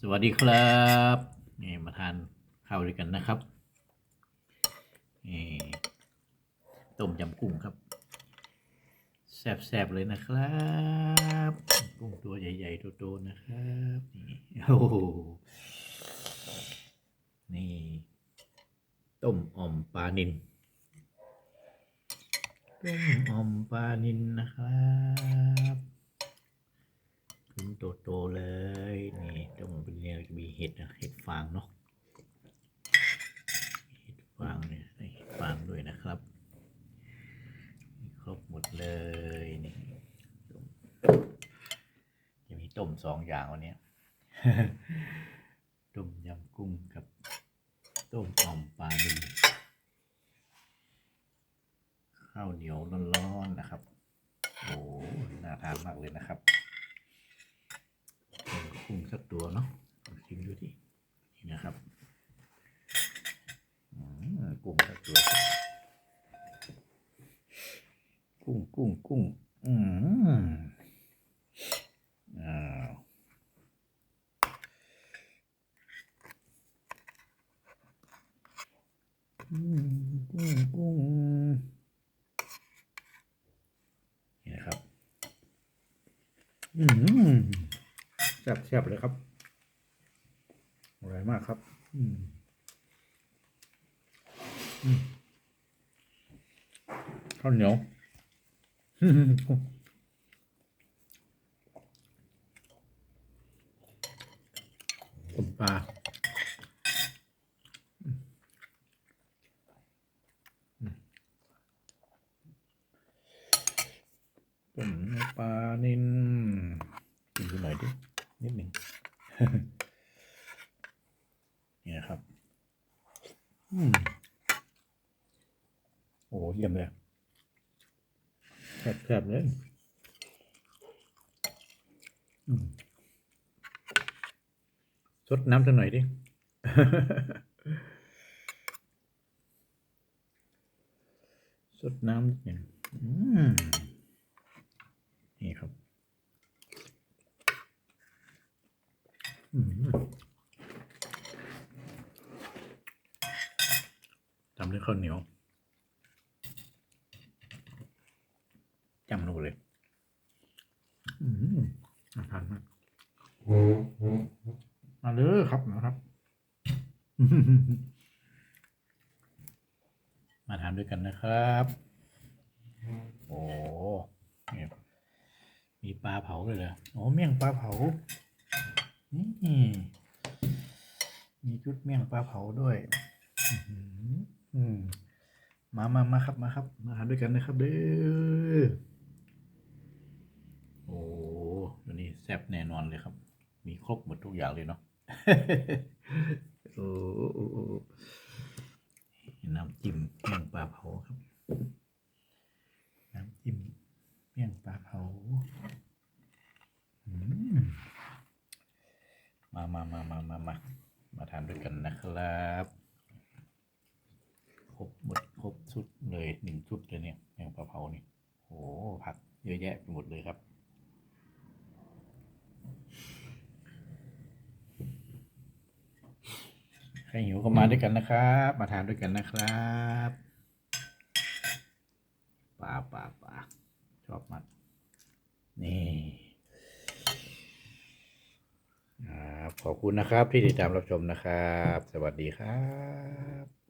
สวัสดีครับนี่มาทานข้าวด้วยกันนะครับนี่ต้มยำกุ้งครับแซ่บๆเลยนะครับ กุ้งตัวใหญ่ๆโตๆนะครับนี่โอ้นี่ต้มอ่อมปลานินต้มอ่อมปลานินนะครับ ขึ้นโตๆเลย นี่ต้มเป็นเนี่ยจะมีเห็ดนะเห็ดฟางเนาะเห็ดฟางเนี่ยเห็ดฟางด้วยนะครับครบหมดเลยนี่จะมีต้มสองอย่างวันนี้ต้มยำกุ้งกับต้มอ่อมปลานิลข้าวเหนียวร้อนๆนะครับโอ้น่าทานมากเลยนะครับ กุ้งสักตัวเนาะชิมดูดินี่นะครับกุ้งสักตัว กุ้งกุ้งกุ้งอืมอ้าวกุ้งกุ้งกุ้งนี่นะครับ อืม แซ่บแซ่บเลยครับอร่อยมากครับ อืมอืมข้าวเหนียวอืมต้มปลาต้มปลานินกินดูหนดิ นิดหนึ่งนี่นะครับอโอ้เยี่ยมเลยแซ่บๆเลยอืมสดน้ำสักหน่อยดิสดน้ำนิดหนึ่งอืม นี่ครับอืม ทำด้วยข้าวเหนียวจำลงไปเลย อืมน่าทานมากมาเลยครับนะครับ มาทานด้วยกันนะครับ โอ้มีปลาเผาเลยเหรอโอ้เมี่ยงปลาเผา นี่ มีชุดเมี่ยงปลาเผาด้วยอื อืม มามามาครับ มาครับ มาทานด้วยกันนะครับ เด้อ โอ้ตัวนี้แซ่บแน่นอนเลยครับ มีครบหมดทุกอย่างเลยเนาะโอ้โอ้โอ้น้ำจิ้มเมี่ยงปลาเผาครับ น้ำจิ้มเมี่ยงปลาเผามามามามามามา มาทานด้วยกันนะครับหมดครบชุด เลยหนึ่งชุดเลยเนี่ยเมี่ยงปลาเผานี่โอ้ผักเยอะแยะไปหมดเลยครับใครหิวก็มาด้วยกันนะครับ มาทานด้วยกันนะครับปลาปลาปลาชอบมากนี่ครับขอบคุณนะครับที่ติดตามรับชมนะครับ สวัสดีครับ